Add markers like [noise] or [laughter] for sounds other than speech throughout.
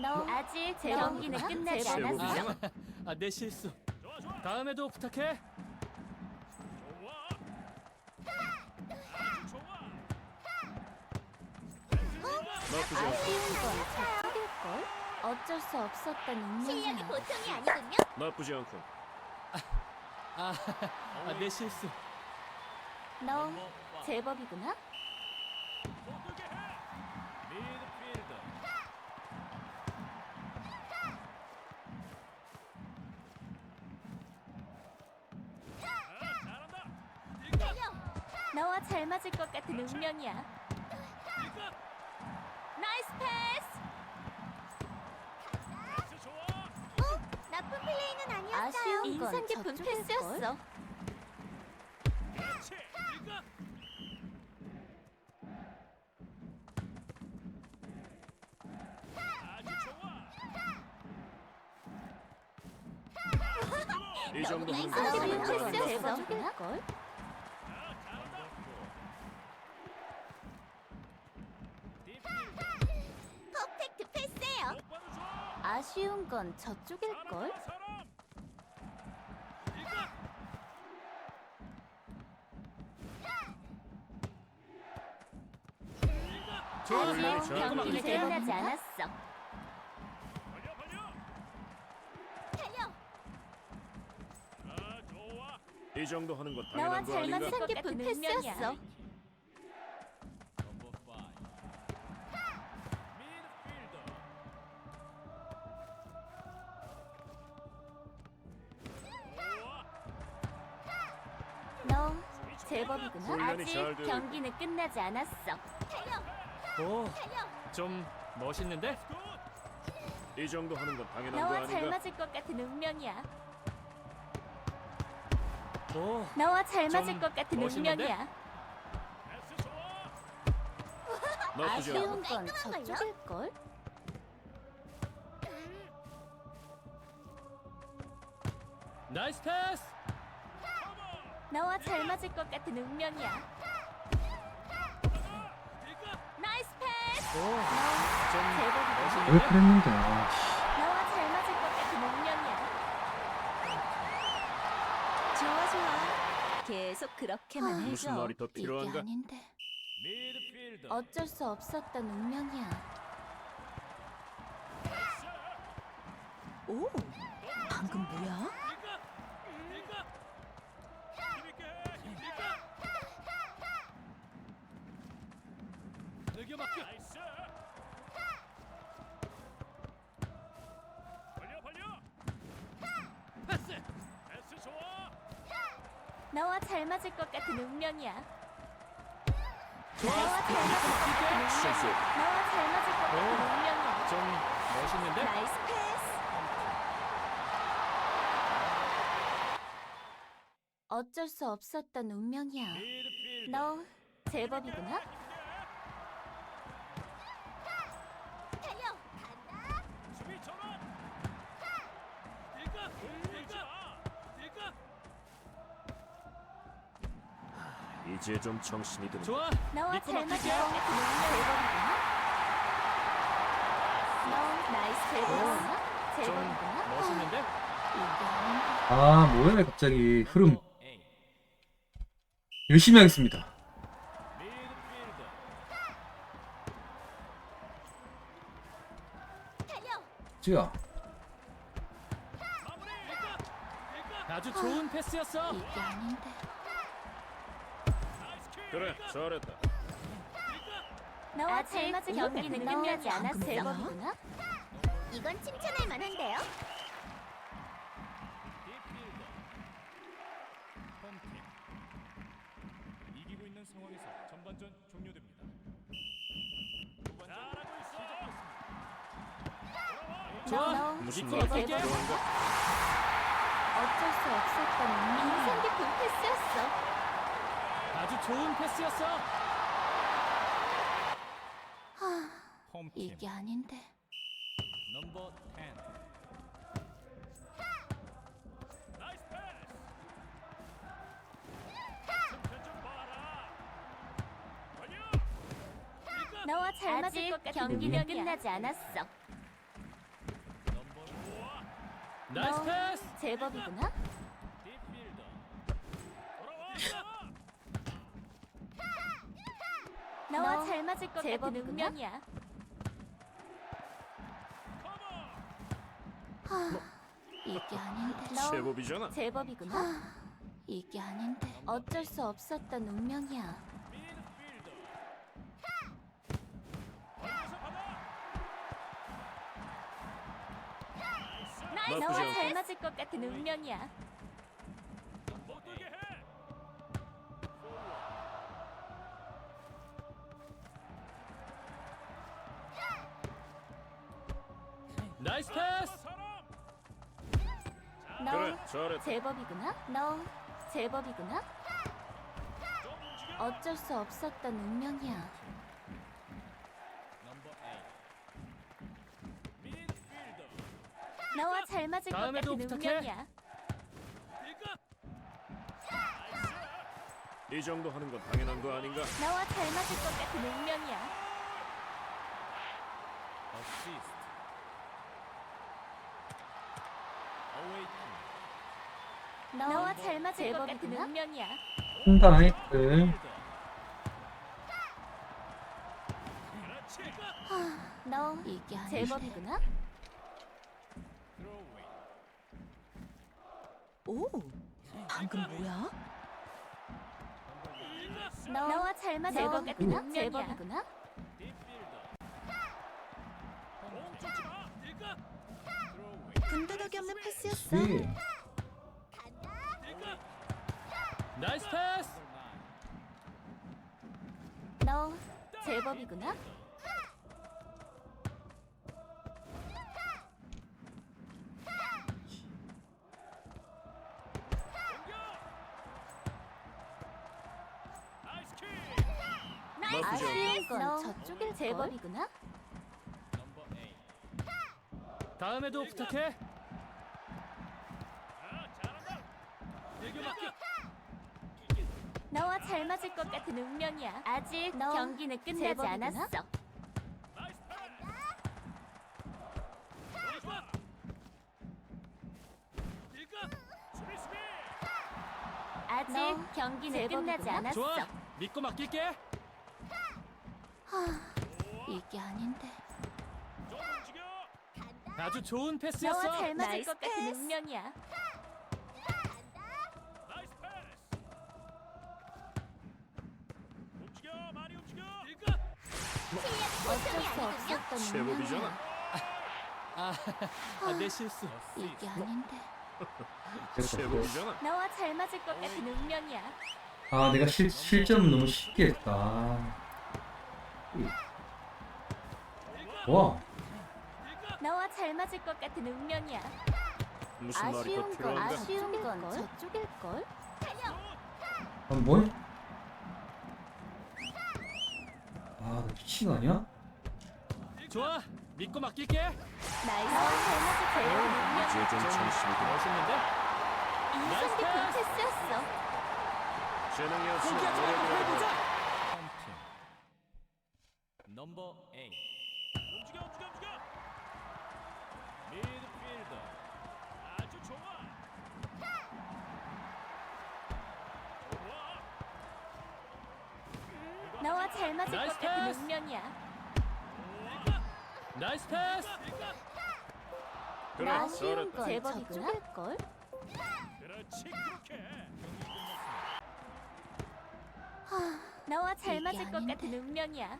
너 아직 제 경기는 끝나지 제 않았어. 아, 내 실수. 다음에도 부탁해. 나쁘지 않고 아쉬운 건 저쪽일걸? 어쩔 수 없었던 실력이 운명이야. 보통이 아니군요. 나쁘지 않군. 아, 아, 내 실수. 너 제법이구나. 운명이야. 나이스 패스. 나쁜 플레이는 아니었어요. 아쉬운 건 인상 깊은? 패스였어. 이 정도 하는 거 아쉬운 당연한 거 아닌가? 패스였어. 퍼펙트 패스예요. 아쉬운 건 저쪽일걸? 좋아. 아직 잘 경기는 막힐게. 끝나지 않았어. 달려. 이 정도 하는 거 당연한 거 잘 아닌가? 것 깊은 패스였어. 제법이구나. 훈련이 아직 되고 경기는 끝나지 않았어. 오, 달려. 좀 멋있는데? 이 정도 하는 건 당연한 거 너와 잘 아닌가? 맞을 것 같은 운명이야. 오, 너와 잘 좀 맞을 것 같은 멋있는데? 운명이야. 나쁘지 아쉬운 건 깔끔한 걸요? 저쪽일 걸? 나이스 패스. 너와 잘 맞을 것 같은 운명이야. 나이스 패스! 왜? 그랬는데 아, 씨. 너와 잘 맞을 것 같은 운명이야. 좋아 좋아. 계속 그렇게만 해줘. 무슨 말이 더 필요한가? 이게 아닌데. 어쩔 수 없었던 운명이야. 오, 너와 잘 맞을 것 같은 운명이야. 너와 잘 맞을 것 같은 실수. 운명이야. 너와 잘 맞을 것 같은 오. 운명이야. 좀 멋있는데? 나이스 패스. 어쩔 수 없었던 운명이야. 너 제법이구나. 이제 좀 정신이 드는 좋아. 너와 믿고 잘 맞을 맡길게. 제법이구나. 너 나이스 제법이구나. 좀 제법이구나. 멋있는데? 아 뭐야 갑자기 흐름 열심히 하겠습니다 달려. 쯔야 아주 좋은 패스였어. 이게 아닌데. 그래 잘했다. 너와 잘 맞을 경기는 끝나지 않았어. 방금 제법이구나. 이건 칭찬할 만한데요. 이기고 있는 상황에서 전반전 종료됩니다. 좋아. 말이 맡길게. 필요한가? 어쩔 수 없었던 인상 운명이야. 깊은 패스였어. 아주 좋은 패스였어. 홈팀 이게 아닌데. 넘버 10. 너와 잘 맞을 것 같은 경기는 끝나지 않았어. 나이스 너 패스. 제법이구나. 딥필더. 너와 너잘 맞을 것 같은 제법이구나. 운명이야. 이게 아닌데. 너 제법이잖아. 제법이구나. 이게 아닌데. 어쩔 수 없었던 운명이야. 않고. 잘 맞을 것 같은 운명이야. 나이스 패스. 너 그래, 잘했다. 제법이구나. 너 제법이구나. 어쩔 수 없었던 운명이야. 너와 잘 맞을 것 다음에도 같은 부탁해. 운명이야. 이 정도 하는 건 당연한 거 아닌가? 너와 잘 맞을 것 같은 운명이야. 어시스트. 어웨이팅. 너와 잘 맞을 것 같은 운명이야. 순간 하이트. 너 이게. 제법이구나. 오, 방금 뭐야? 너와 잘 맞을 것 같은 운명이야. 제법이구나. 군더더기 없는 패스였어. 네. 나이스 패스. 너 제법이구나. 아쉬운 건 저쪽일 제법이구나. 다음에도 부탁해. 너와 잘 맞을 것 같은 운명이야. 아직 경기는 끝나지 제법이구나. 않았어. 아직 너 경기는 끝나지 제법이구나. 않았어. 좋아. 믿고 맡길게. 이게 아닌데. 아주 좋은 너와 패스였어. 잘 맞을 나이스 것 같은 패스. 운명이야. 어쩔 수 없었던 제법이잖아. 운명이야. 아, 아, 내 실수. 이게 아닌데. 제법이잖아. 너와 잘 맞을 것 같은 운명이야. 아, 내가 실, 실점 너무 쉽게 했다. 와, 너와 잘 맞을 것 같은 운명이야. 무슨 말이 더 아쉬운 건 필요한가? 아쉬운 건 저쪽일 걸. 아, 뭐야? 아, 나 미친 거 아니야? 좋아. 믿고 맡길게. 나이스. 이제 좀 정신이 들어. 멋있는데? 깊은 나이스 패스였어. 재능이 없으면 공격적으로 노력을 해보자. 운명이야. 나이스 패스. 그래, 아쉬운 잘했다. 건 제법이구나. 걸. 그렇지 그렇게. 너와 잘 이게 맞을 것 아닌데. 같은 운명이야.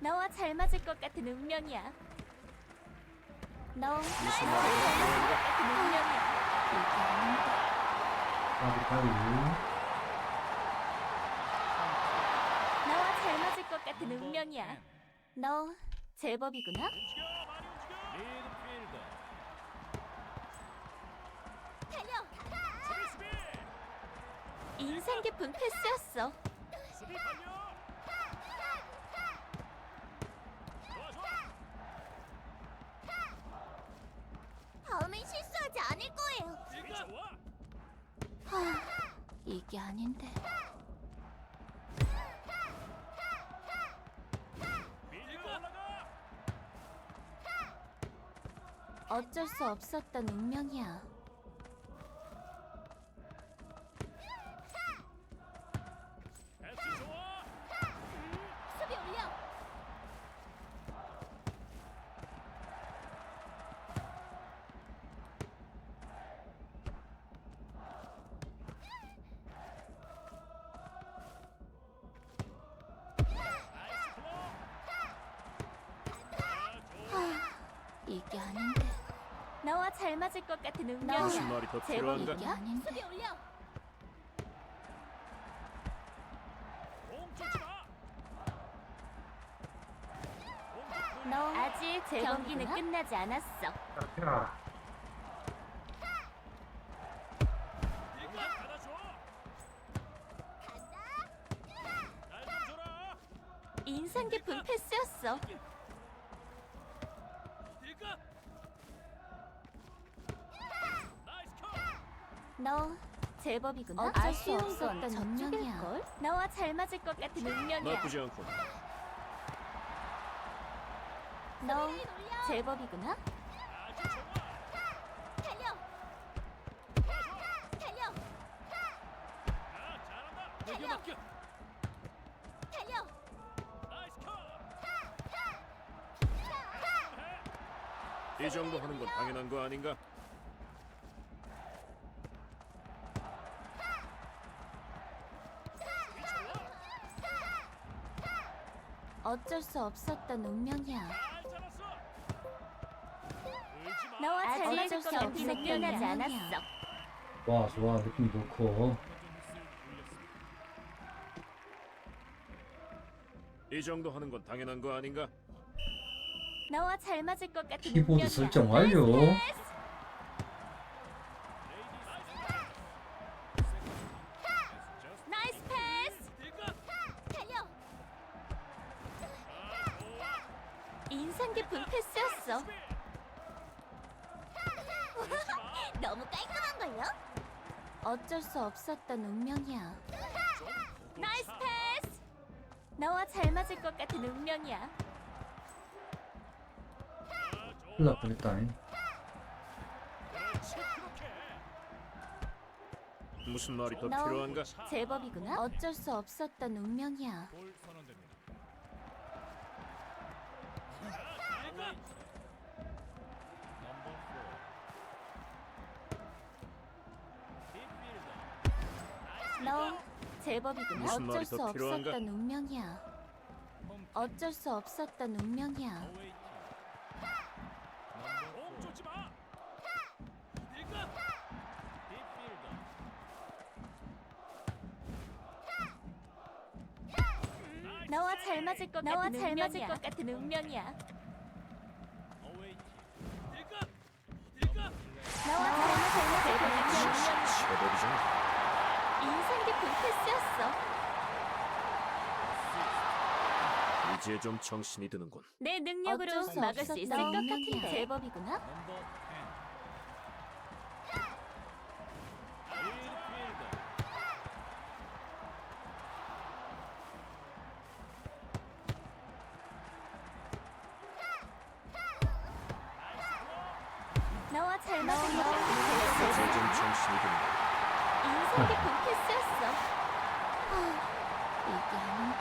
너와 잘 맞을 것 같은 운명이야. 너 너와 잘 맞을 것 같은 운명이야. 이게 아닌 같은 운명이야. 너 제법이구나. 달려. 인상 깊은 패스였어. 수비. 다음엔 실수하지 않을 거예요. 수비 좋아. 하, 이게 아닌데. 어쩔 수 없었던 운명이야. 이게 아닌데. 너와 잘 맞을 것 같은. 무슨 말이 더 필요한가? 제법이야. 수비 올려. 너 아직 경기는 끝나지 않았어. 인상 깊은 패스였어. 너 제법이구나. 어쩔 수 아쉬운 없었던 건 운명이야. 저쪽일걸? 너와 잘 맞을 것 같은 운명이야. 나쁘지 않군. 너. 제법이구나. 달려. 달려. 맡겨. 달려. 나이스 컷. 이 정도 하는 건 당연한 거 아닌가? 어쩔 수 없었던 운명이야. 너와 잘 아직 맞을 것 경기는 없었던 끝나지 운명이야. 않았어. 좋아 좋아 느낌 좋고 이 정도 하는 건 당연한 거 아닌가? 너와 잘 맞을 것 같은 키보드 운명이야. 설정 완료 인상 깊은 패스였어. [laughs] 너무 깔끔한 걸요? 어쩔 수 없었던 운명이야. 나이스 패스. 너와 잘 맞을 것 같은 운명이야. 큰일 날 뻔했다잉. 무슨 말이 더너 필요한가? 제법이구나. 어쩔 수 없었던 운명이야. 무슨 말이 어쩔 수 필요한가? 없었던 운명이야. 홈 어쩔 수 없었던 운명이야. 어웨이 팀. 넘버 공 4. 쫓지 마. 네가. 딥필더. 너와 잘 맞을 것 너와 같은 잘 운명이야. 맞을 것 같은 운명이야. 어웨이 팀. 너와 잘 맞을 것 같은 운명이야. 제법이잖아. 패스였어. 이제 좀 정신이 드는군. 내 능력으로 어쩔 수 막을 수 있을 것 없었던 같은데. 운명이야. 제법이구나. 넘버 10. 딥필더. 너와 잘 맞을 것 이제 좀 정신이 드는군. 인상 깊은 패스였어. 이게 아닌데.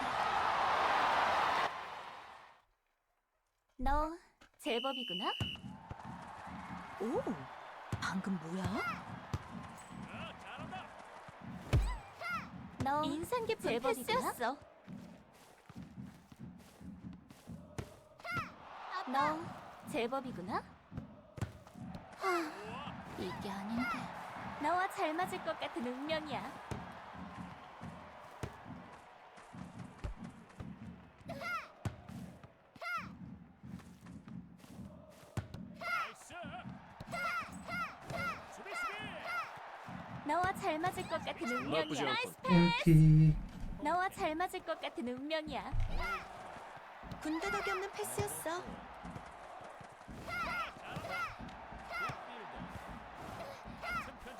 너 제법이구나. 오, 방금 뭐야? 너 인상 깊은 패스였어. 너 제법이구나. 하, 이게 아닌데. 너와 잘 맞을 것 같은 운명이야. 나이스. 수비 수비. 너와 잘 맞을 것 같은 나쁘지 운명이야. 않군. 옳지 너와 잘 맞을 것 같은 운명이야. 군더더기 없는 패스였어.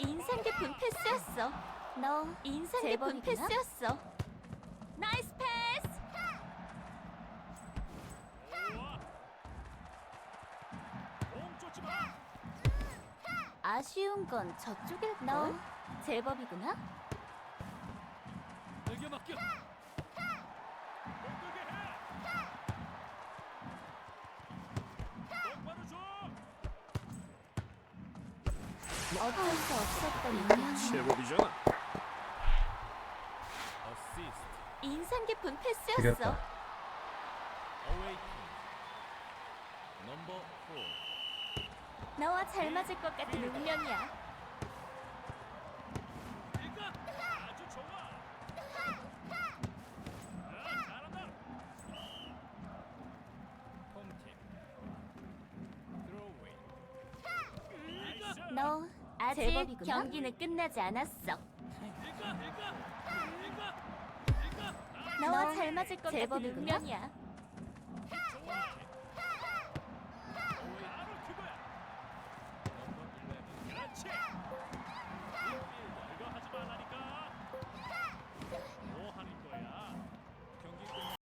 인상 깊은 패스였어. 너 인상 깊은 패스였어. 나이스 패스. 좋아. 공 쫓지 마. 아쉬운 건 저쪽일 걸. 너 제법이구나. 내게 맡겨. 어쩔 수 없었던 운명이야. 제법이잖아. 어시스트. 인상 깊은 패스였어. 지렸다 어웨이 팀. 넘버 4. 너와 잘 맞을 것 같은 운명이야. 이거 아주 좋아. 아, 잘한다. 홈팀. 드로우웨이. 나이스. 너 아직 제법이구나. 경기는 끝나지 않았어. 너와 넌 잘 맞을 것 같은 제법이구나. 운명이야.